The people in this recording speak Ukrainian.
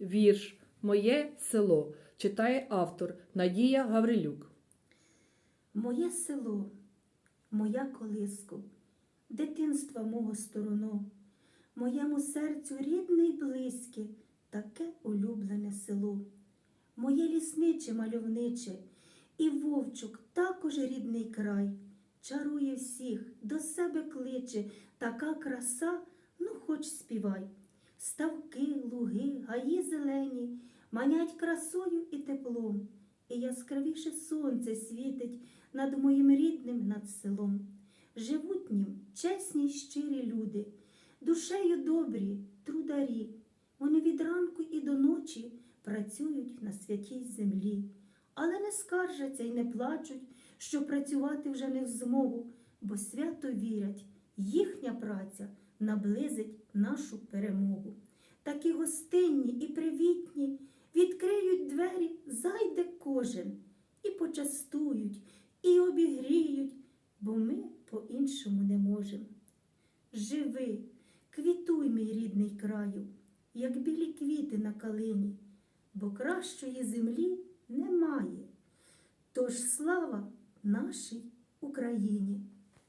Вірш Моє село читає автор Надія Гаврилюк. Моє село, моя колиско, дитинства мого стороно, моєму серцю рідне й близьке, таке улюблене село, моє лісниче мальовниче, і вовчук також рідний край, чарує всіх, до себе кличе, така краса, ну хоч співай. Ставки, луги, гаї зелені, манять красою і теплом, і яскравіше сонце світить над моїм рідним над селом. Живуть нім чесні щирі люди, душею добрі, трударі. Вони від ранку і до ночі працюють на святій землі, але не скаржаться й не плачуть, що працювати вже не в змогу, бо свято вірять, праця наблизить нашу перемогу. Такі гостинні і привітні відкриють двері, зайде кожен, і почастують, і обігріють, бо ми по-іншому не можемо. Живи, квітуй, мій рідний краю, як білі квіти на калині, бо кращої землі немає. Тож слава нашій Україні!